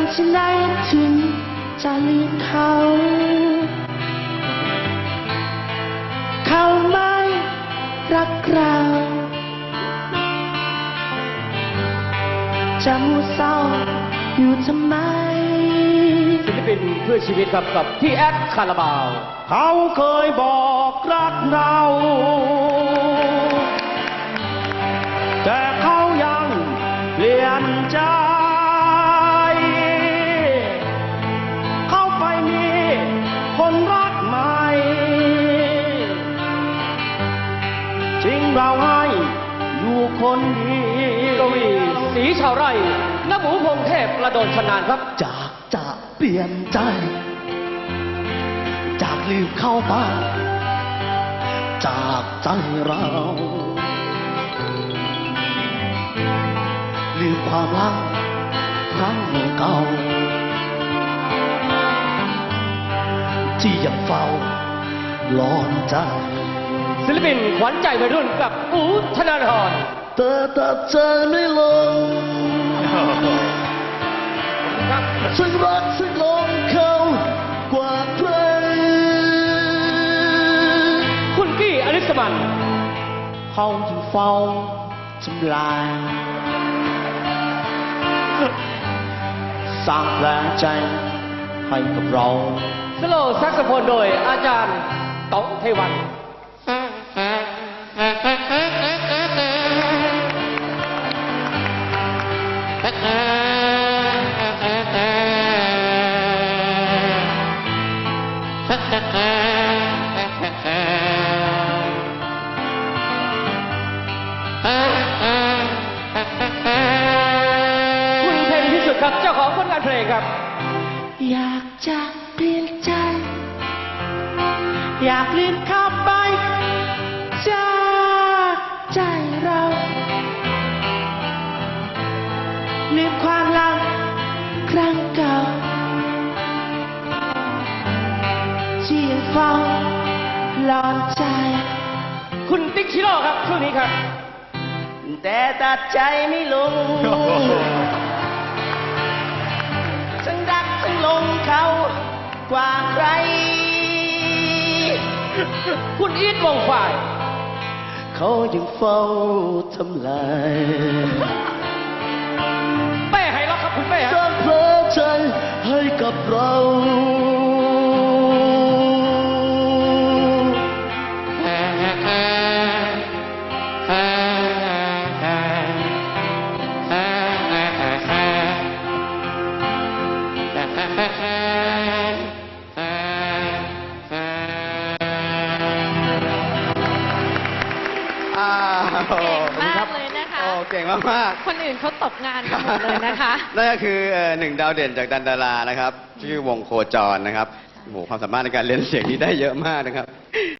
ำที่ไหนถึงจะลืมเขา เขาไม่รักเราจะมัวเศร้าอยู่ทำไม ศิลปินเพื่อชีวิตครับกับพี่แอดคาราบาว เขาเคยบอกรักเรา คนเดียกววีสีชาวไร่นหมูพงเทพประโดนชนานครับ จากจะเปลี่ยนใจ จากลืมเข้ามาจากใจเรา ลืมความรักครั้งเก่า ที่ยังเฝ้าร้อนใจศิลปินขวัญใจวัยรุ่นกับอูธนาธร เธอตัดใจไม่ลงครับฉันรักฉันลงเขากว่าใครคุณกี้อลิสมันเขายังเฝ้าทำลายสร้างแรงใจให้กับเรา สโลว์แซกโซโฟนโดยอาจารย์ต๋องเทวัน สุทธิ์ครับ เจ้าของผลงานเพลงครับ อยากจะเปลี่ยนใจ อยากลืมเข้าไปจากใจเราลืมความลังครั้งเก่าที่ยังเฝ้าลอนใจ คุณติ๊กชิโร่ครับช่วงนี้ครับ แต่ตัดใจไม่ลง กว่าใคร คุณอีทวงฝ่าย เขายังเฝ้าทำลายเป้ไฮล็อกครับคุณเป้สฮะร้างเพลิใจให้กับเรา เก่งมากเลยนะคะ โอ้เก่งมากๆคนอื่นเขาตกงานกันหมดเลยนะคะ นั่นก็คือเอ่อหนึ่งดาวเด่นจากดันดารานะครับ ชื่อวงโคจรนะครับโอ้โหความสามารถในการเล่นเสียงนี้ได้เยอะมากนะครับ